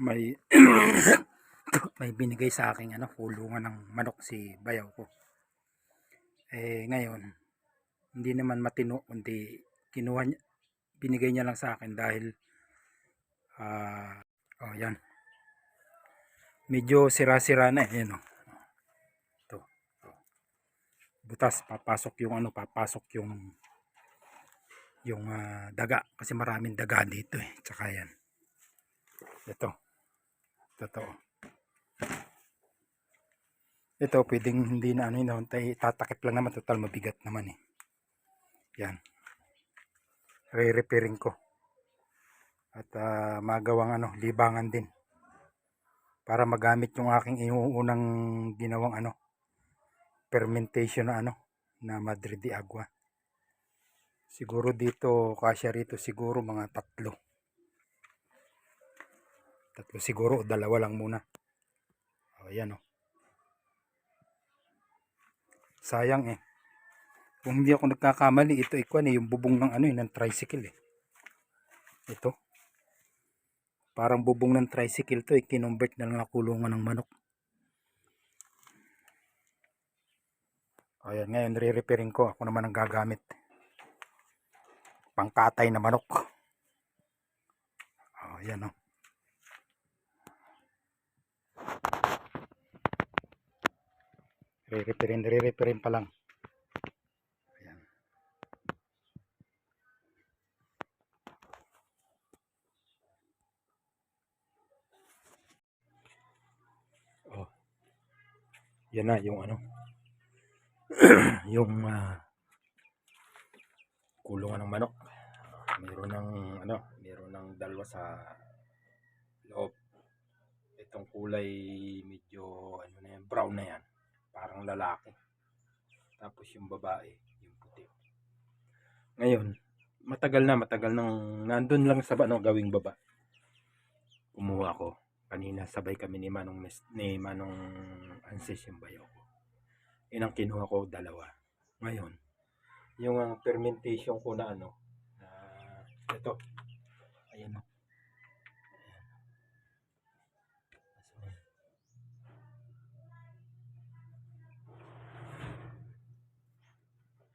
may may binigay sa akin ano kulungan ng manok si bayaw ko. Eh ngayon hindi naman matino kundi kinuha niya binigay niya lang sa akin dahil ah oh yan. Medyo sira-sira na eh oh. ito oh. butas papasok yung ano papasok yung yung ah, daga. Kasi maraming daga dito eh. Tsaka yan ito. Totoo. Ito pwedeng hindi na ano yun tatakip lang naman total mabigat naman eh. Yan. Re-repairing ko. At ah, magawang ano libangan din. Para magamit yung aking inuunang ginawang ano fermentation na ano na Madrid de Agua. Siguro dito kasya rito siguro mga tatlo tatlo siguro o dalawa lang muna. O yan o. Sayang eh. Kung hindi ako nagkakamali ito ikwan eh yung bubong ng ano eh ng tricycle eh. Ito. Parang bubong ng tricycle to eh. Kinumbert na lang na kulungan ng manok. Ayan ngayon re-repairing ko. Ako naman ang gagamit. Pangkatay na manok. Oh yan oh re-repairing re-repairing pa lang. Ayan. Oh. Yan na yung ano. Yung ah, kulungan ng manok. Mayroon ng ano mayroon ng dalawa sa itong kulay medyo ano na yan brown na yan. Parang lalaki. Tapos yung babae yung puti. Ngayon matagal na matagal nang nandun lang sa ano gawing baba. Kumuha ako. Kanina sabay kami ni Manong ni Manong Anses yung bayo ko. Yun ang kinuha ko dalawa. Ngayon yung ang fermentation ko na ano na ito ayan o Ayan.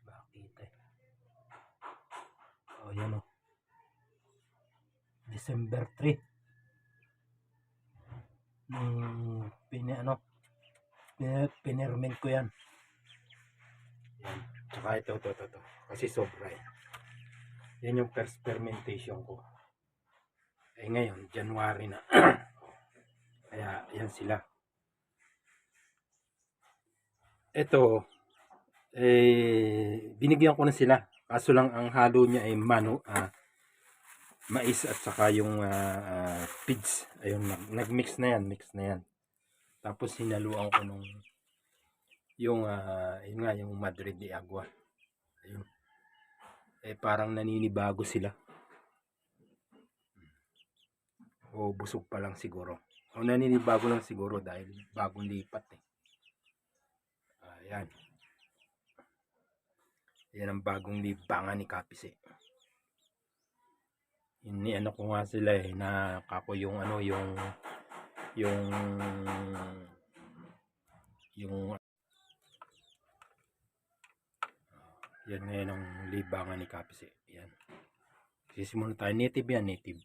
Bakit eh? Oh, yan o. December 3. Nung pini ano, pin- pinerment ko yan. Yan. Tsaka ito, ito, ito, ito. Kasi sobra eh. Yan yung first fermentation ko. Eh ngayon, January na. Kaya yan sila. Ito, eh, binigyan ko na sila. Kaso lang ang halo niya ay mano, ah, mais at saka yung ah, ah, pigs. Ayun, nag- nag-mix na yan, mix na yan. Tapos hinaluan ko nung yung ah, yun nga yung Madrid de Agua. Ayun. Eh parang naninibago sila. O busog pa lang siguro. O naninibago lang siguro dahil bagong lipat eh. Ayan. Yan ang bagong libangan ni Kapise. Ini ano ko nga sila eh na kako yung ano yung yung yung yan ngayon ang libangan ni Kapise. Yan. Sisimula tayo. Native yan, native.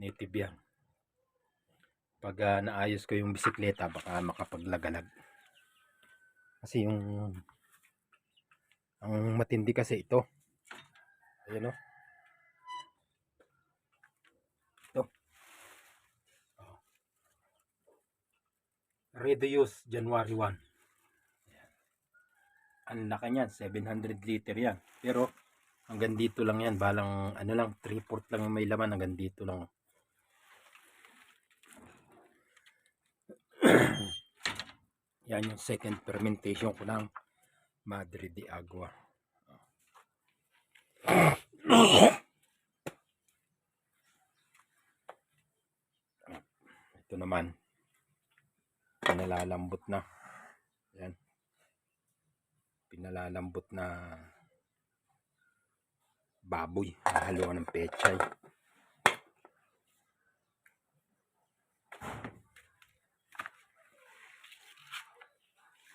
Native yan. Pag ah, naayos ko yung bisikleta, baka makapaglagalag. Kasi yung ang matindi kasi ito. Ayan o. Ito. Oh. Ready use January 1. Ayan. Ang laki niyan, 700 liter yan. Pero hanggang dito lang yan, balang ano lang, 3-4 lang yung may laman hanggang dito lang. yan yung second fermentation ko ng Madre de Agua. Ito naman. Pinalalambot na. Yan. Pinalalambot na baboy. Haluan ng pechay.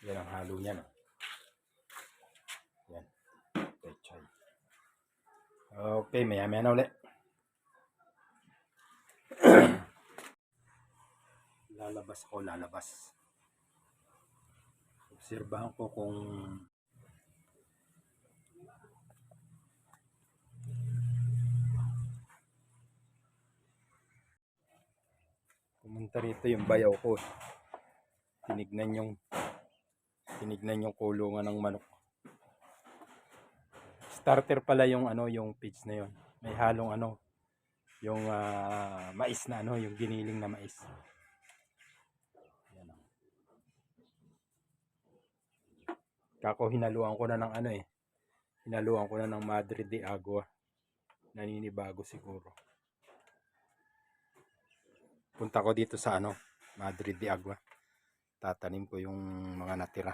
Yan ang halo niya. No? Okay, maya maya na ulit. lalabas ako, lalabas. Obserbahan ko kung pumunta rito yung bayaw ko. Tinignan yung tinignan yung kulungan ng manok. Starter pala yung ano, yung pitch na yon. May halong ano, yung ah, mais na ano, yung giniling na mais. Yan, oh. Kako hinaluan ko na ng ano eh. Hinaluan ko na ng Madre de Agua. Naninibago siguro. Punta ko dito sa ano, Madre de Agua. Tatanim ko yung mga natira.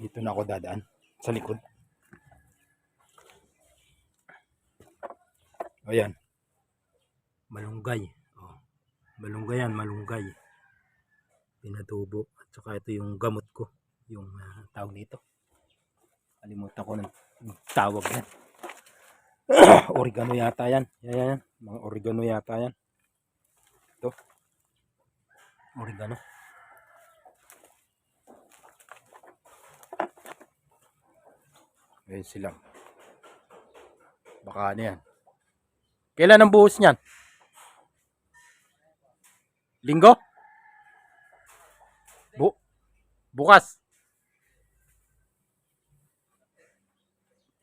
Dito na ako dadaan sa likod. Ayan. Malunggay. Oh. Malunggay yan, malunggay. Pinatubo. At saka ito yung gamot ko. Yung ah, tawag dito. Kalimutan ko ng tawag yan. oregano yata yan. Yan, yan, yan. Mga oregano yata yan. Ito. Oregano. Ayan sila. Baka ano yan. Kailan ang buhos niyan? Linggo? Bu bukas.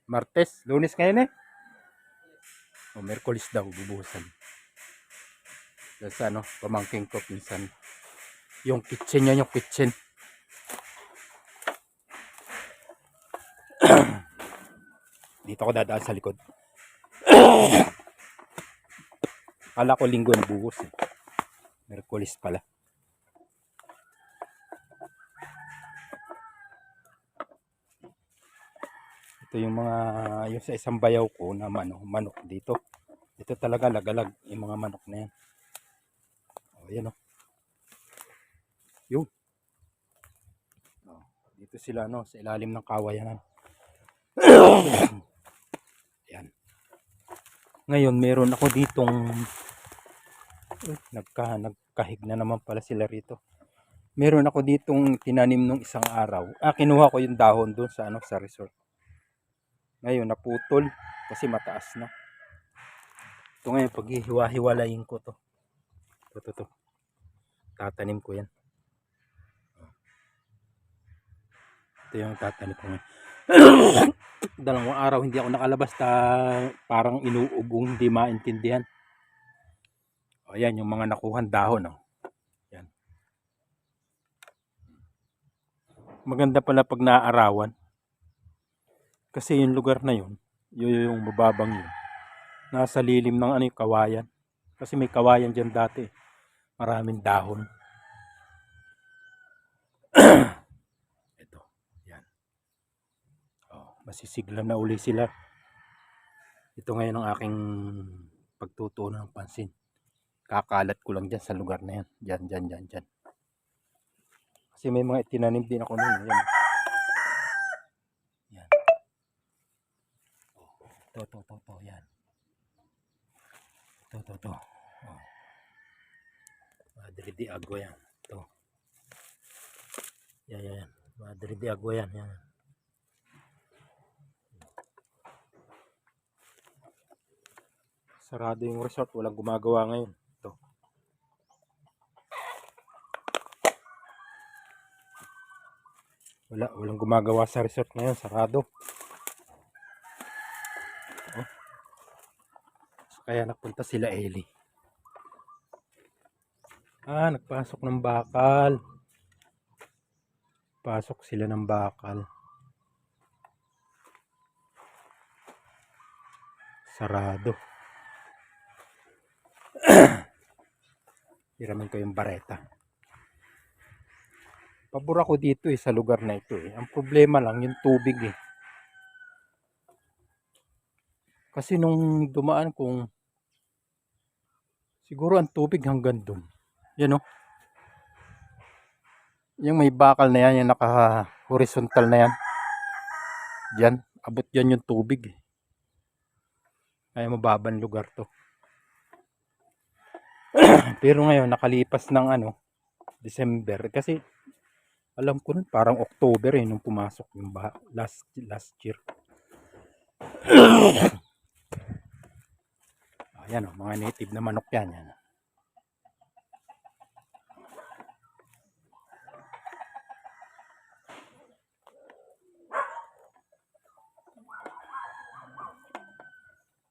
Martes, lunes ngayon eh. O, Merkulis daw, bubuhusan. Sa ano, pamangking ko pinsan. Yung kitchen niya, yung kitchen. Dito ako dadaan sa likod. Kala ko linggo ang buhos eh. Merkulis pala. Ito yung mga, yung sa isang bayaw ko na mano, manok dito. Ito talaga lagalag yung mga manok na yan. O, yan o. Yun. O, dito sila no, sa ilalim ng kawayanan. Ngayon, meron ako ditong eh, nagka, nagkahig na naman pala sila rito. Meron ako ditong tinanim nung isang araw. Ah, kinuha ko yung dahon doon sa ano sa resort. Ngayon naputol kasi mataas na. Ito ngayon pag hiwa-hiwalayin ko to. Ito, ito, ito. Tatanim ko yan. Ito yung tatanim ko ngayon. Dalawang araw hindi ako nakalabas ta parang inuubong hindi maintindihan. O yan yung mga nakuhan dahon. Oh. Yan. Maganda pala pag naaarawan. Kasi yung lugar na yun, yun yung mababang yun. Nasa lilim ng ano yung kawayan. Kasi may kawayan dyan dati. Maraming dahon. Ito. Yan. Oh, masisigla na uli sila. Ito ngayon ang aking pagtutunan ng pansin. Kakalat ko lang dyan sa lugar na yan. Dyan, dyan, dyan, dyan. Kasi may mga itinanim din ako nun. Yan. Yan. To, to, to, to. Yan. To, to, to. Oh. Madre de Agua yan. To. Yan, yan, yan. Madre de Agua yan. Yan. Sarado yung resort. Walang gumagawa ngayon. Ito. Wala, walang gumagawa sa resort ngayon. Sarado. Oh. Kaya napunta sila Eli. Ah, nagpasok ng bakal. Pasok sila ng bakal. Sarado. Hiramin ko yung bareta. Pabor ako dito eh, sa lugar na ito eh. Ang problema lang yung tubig eh. Kasi nung dumaan kong siguro ang tubig hanggang dun. Yan oh. Yung may bakal na yan, yung naka-horizontal na yan. Diyan, abot yan yung tubig. eh. Kaya mababang lugar to. Pero ngayon, nakalipas ng ano, December. Kasi, alam ko nun, parang October eh, nung pumasok yung baha, last, last year. Ayan o, mga native na manok yan. yan.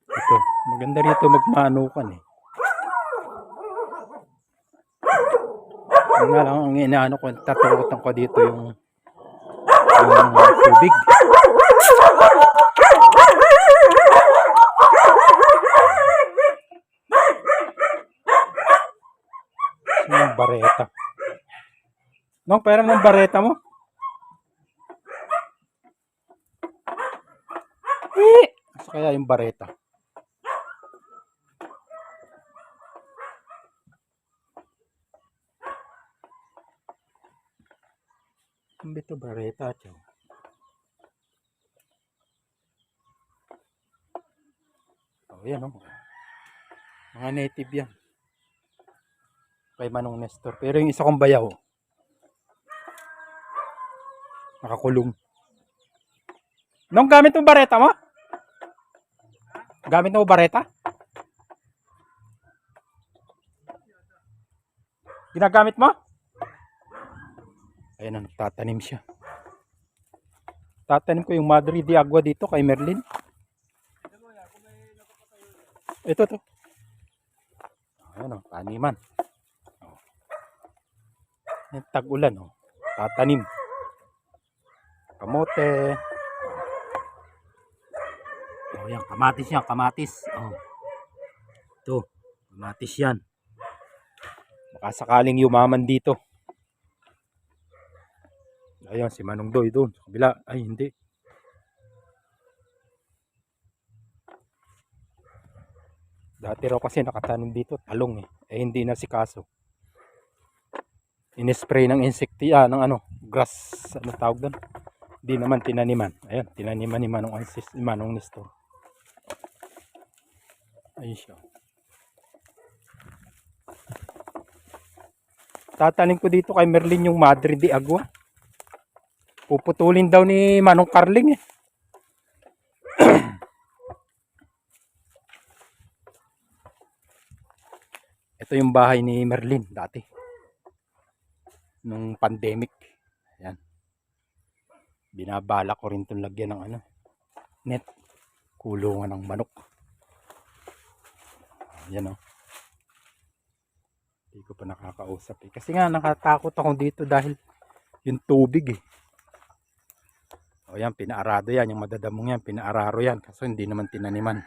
Ito, maganda rito magmanukan eh. Yun nga lang, ang inaano ko, tatakutan ko dito yung yung tubig. Yung bareta. Nong, pera mo ng bareta mo? Eh! Kaya yung bareta? Bito bareta, chow. Oh, yan oh. Mga native yan. Kay Manong Nestor. Pero yung isa kong bayaw, nakakulong. Nung gamit mo bareta mo? Gamit mo bareta? Ginagamit mo? Ayan na, nagtatanim siya. Tatanim ko yung Madre de Agua dito kay Merlin. Ito to. Ayan o, taniman. Oh. Yan, tag-ulan o. Tatanim. Kamote. Oh, yan, kamatis yan, kamatis. Oh. Ito, kamatis yan. Baka sakaling yumaman dito. Ayun, si Manong Doy doon. Sa kabila. Ay, hindi. Dati raw kasi nakatanim dito, talong eh. Eh, hindi na si Kaso. Inispray ng insekti, ah, ng ano, grass, ano tawag doon? Hindi naman tinaniman. Ayun, tinaniman ni Manong, Ansis, ni Manong Nestor. Ayun siya. Tatanim ko dito kay Merlin yung Madre de Agua. Puputulin daw ni Manong Carling eh. Ito yung bahay ni Merlin dati. Nung pandemic. Ayan. Binabala ko rin itong lagyan ng ano. Net. Kulungan ng manok. Ayan o. Hindi ko pa nakakausap eh. Kasi nga nakatakot ako dito dahil yung tubig eh. O yan, pinaarado yan. Yung madadamong yan, pinaararo yan. Kaso hindi naman tinaniman.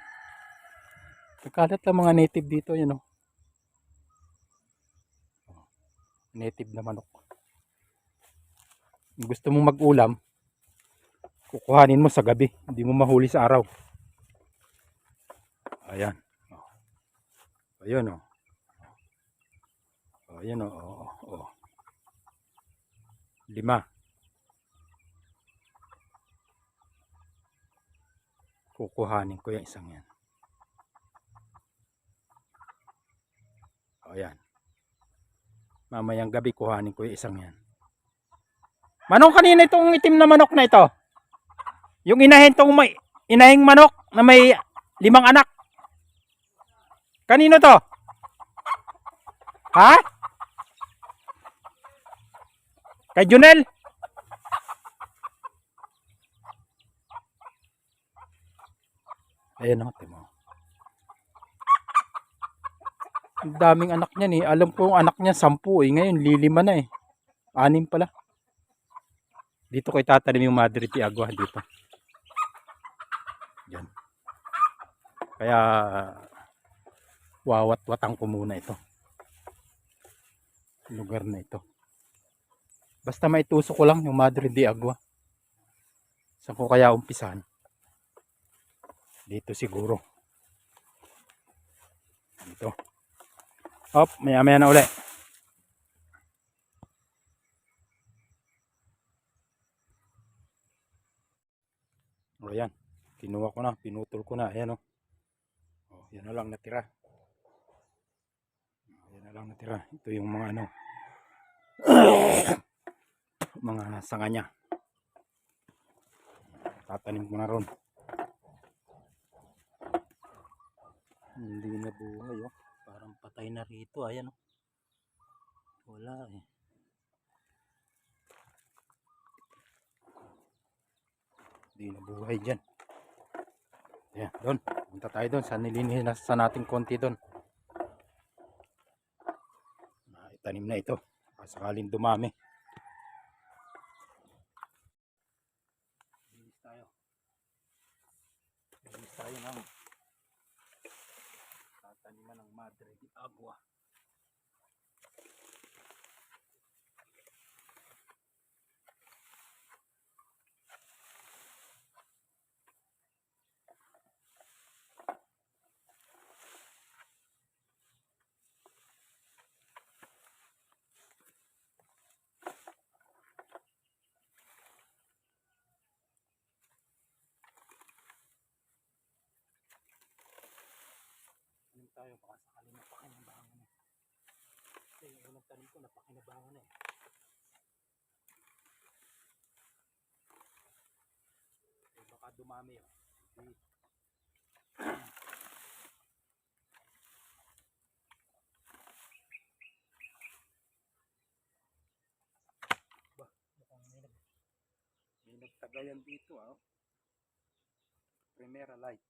Nagkalat lang mga native dito, yun o. Native na manok. Kung gusto mong mag-ulam, kukuhanin mo sa gabi. Hindi mo mahuli sa araw. Ayan. O. Ayun o. O, ayan o. o, o. Lima. Kukuhanin ko yung isang yan. O yan. Mamayang gabi kuhanin ko yung isang yan. Manong kanina itong itim na manok na ito? Yung inahin tong may inahing manok na may limang anak. Kanino to? Ha? Kay Junel? Ayan o, timo. Ang daming anak niyan eh. Alam ko yung anak niya sampu eh. Ngayon, lilima na eh. Anim pala. Dito kay tatanim yung Madre de Agua dito. Yan. Kaya wawat-watang ko muna ito. Lugar na ito. Basta maitusok ko lang yung Madre de Agua. Saan ko kaya umpisan? dito siguro. Dito. Op maya maya na uli. O yan kinuha ko na pinutol ko na. Ayan o. Oh. yan na lang natira. Yan na lang natira. Ito yung mga ano mga sanga niya. Tatanim ko na ron. Hindi na buhay oh. Parang patay na rito. Ayan oh. Wala eh. Hindi na buhay dyan. Ayan, doon. Punta tayo doon. Sa nilinis sa nating konti doon. Ah, Itanim na ito. Sakaling dumami. Linis tayo. Linis tayo ng tataniman ng Agua. Tanim tayo baka sakali napakinabangan eh. Kasi yung unang tanim ko napakinabangan eh. Eh, baka dumami oh. Hindi. Ba, mukhang may nag may nagtagayan dito ah. oh. Primera light.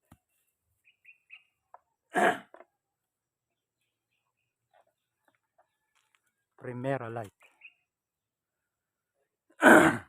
Primera light.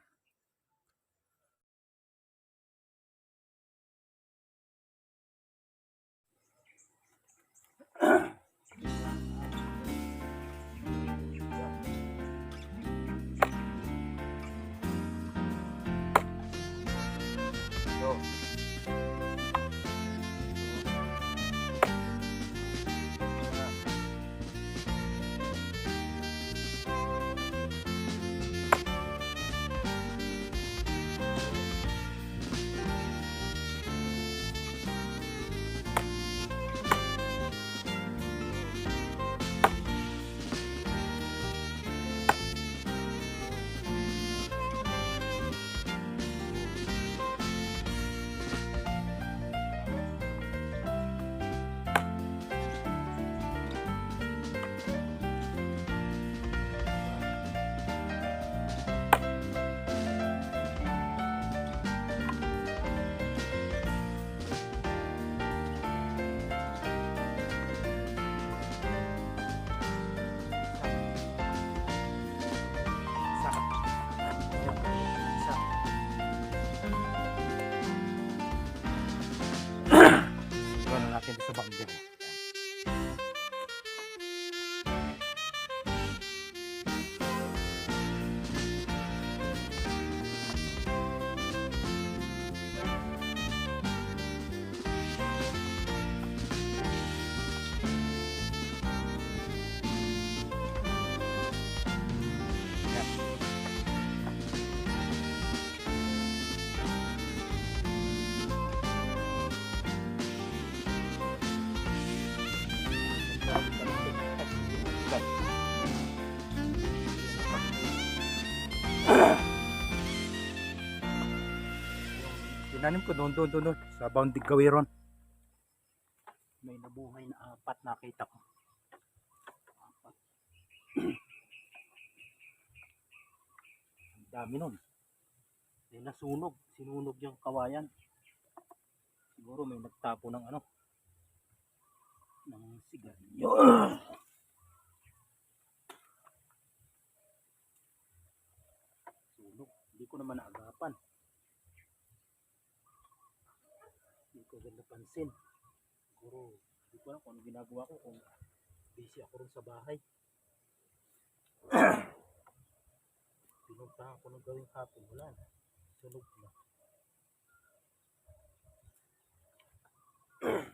Tinanim ko doon, doon, doon, doon, sa bounding gawiron. May nabuhay na apat nakita ko. Apat. Ang dami nun. May nasunog, sinunog yung kawayan. Siguro may nagtapo ng ano, ng sigarilyo. Sunog. Hindi ko naman naagapan. Agad napansin. Siguro, hindi ko alam kung ano ginagawa ko kung busy ako rin sa bahay. Pinuntahan ko ng gawing hapon. Wala na. Sunog na.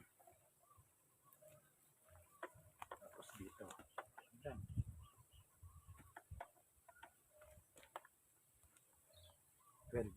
Tapos dito. Diyan. Well,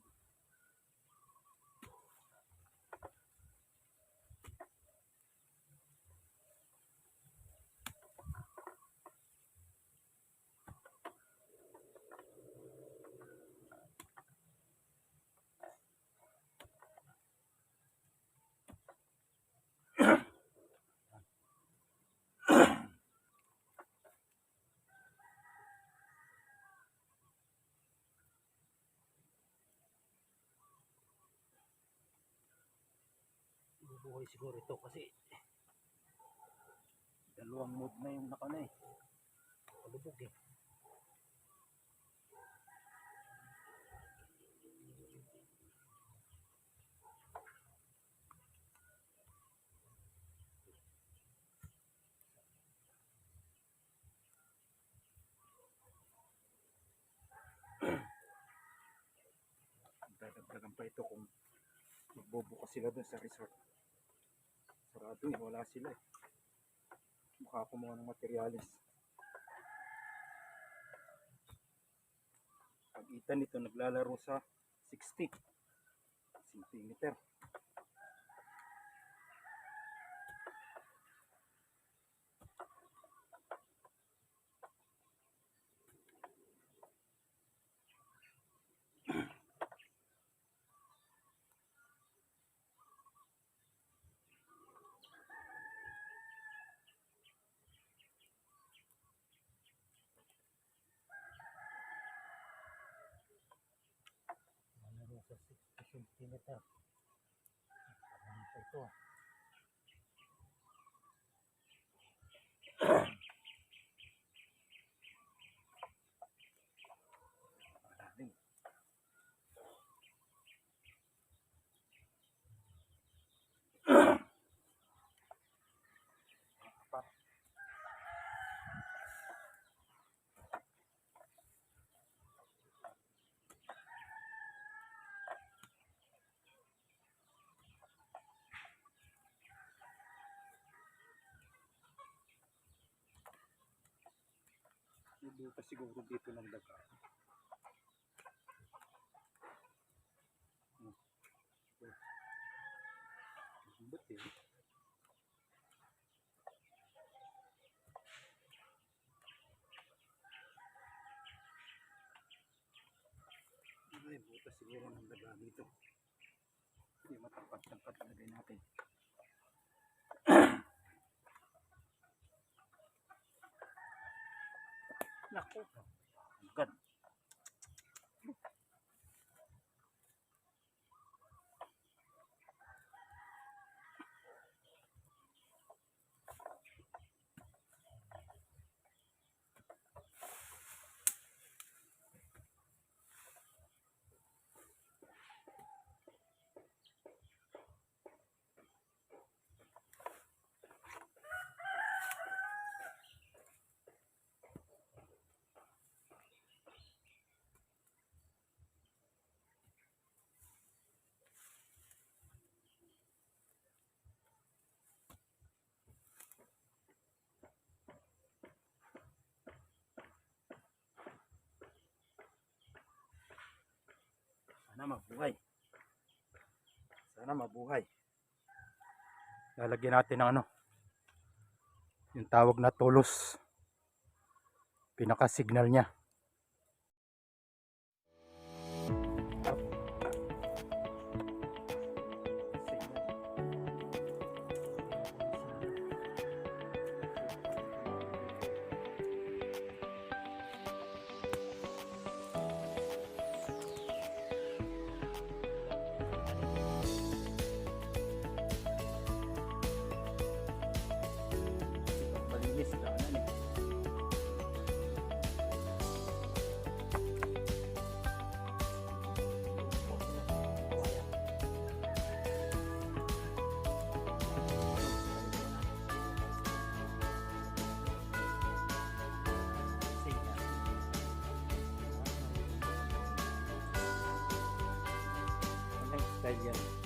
buhay siguro ito kasi dalawang mood na yung naka na eh. Palubog eh. Dadagdagan pa ito kung magbubukas sila dun sa resort. Sarado eh, wala sila eh. Mukha kumuha ng materialis. Pagitan nito naglalaro sa 60 centimeter. Nalaro sa 60 pa ito ah. Malalim. Apat. Ibuta siguro dito ng daga. Hmm. Lambot eh. Siguro ng daga dito. Hindi matapat-tapat lagay natin. Cục. Mabuhay. Sana mabuhay. Lalagyan natin ng ano. Yung tawag na tulos. Pinaka-signal niya. Kayan.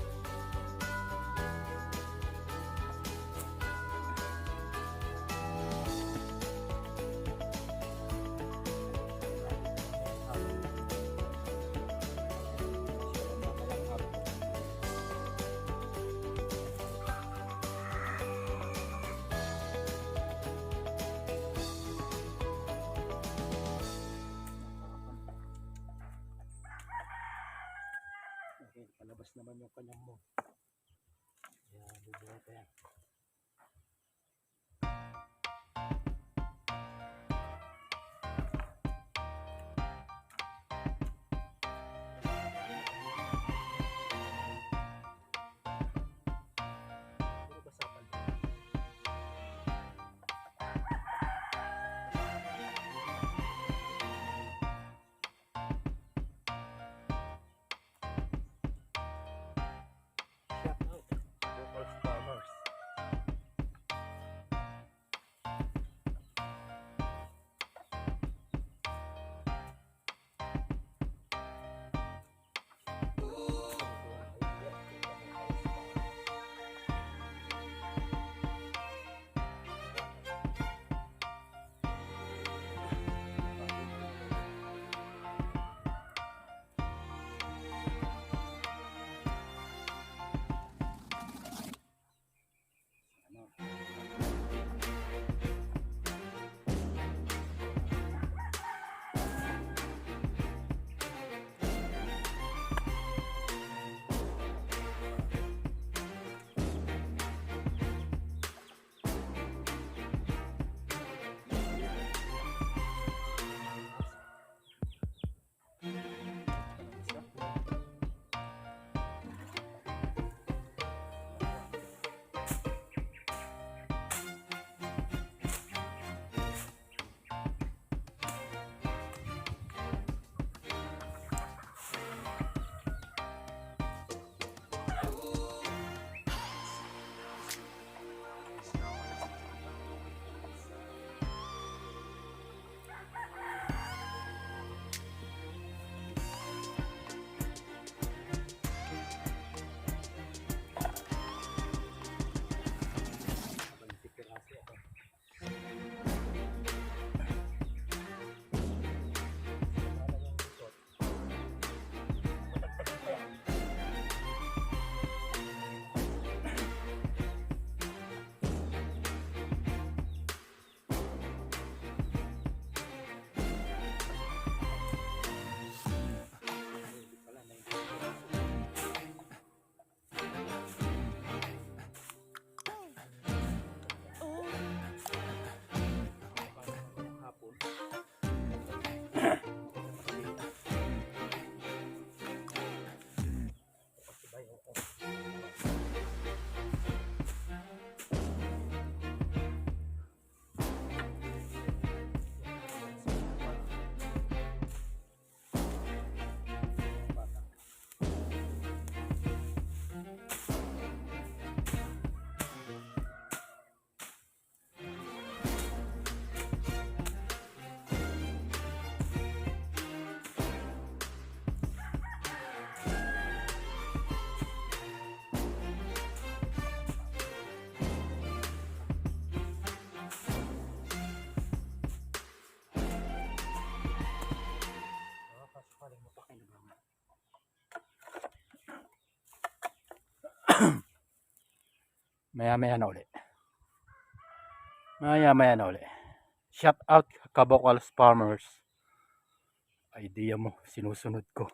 Maya maya na uli. Maya maya na uli. Shout out Kabokals Farmers. Idea mo, sinusunod ko.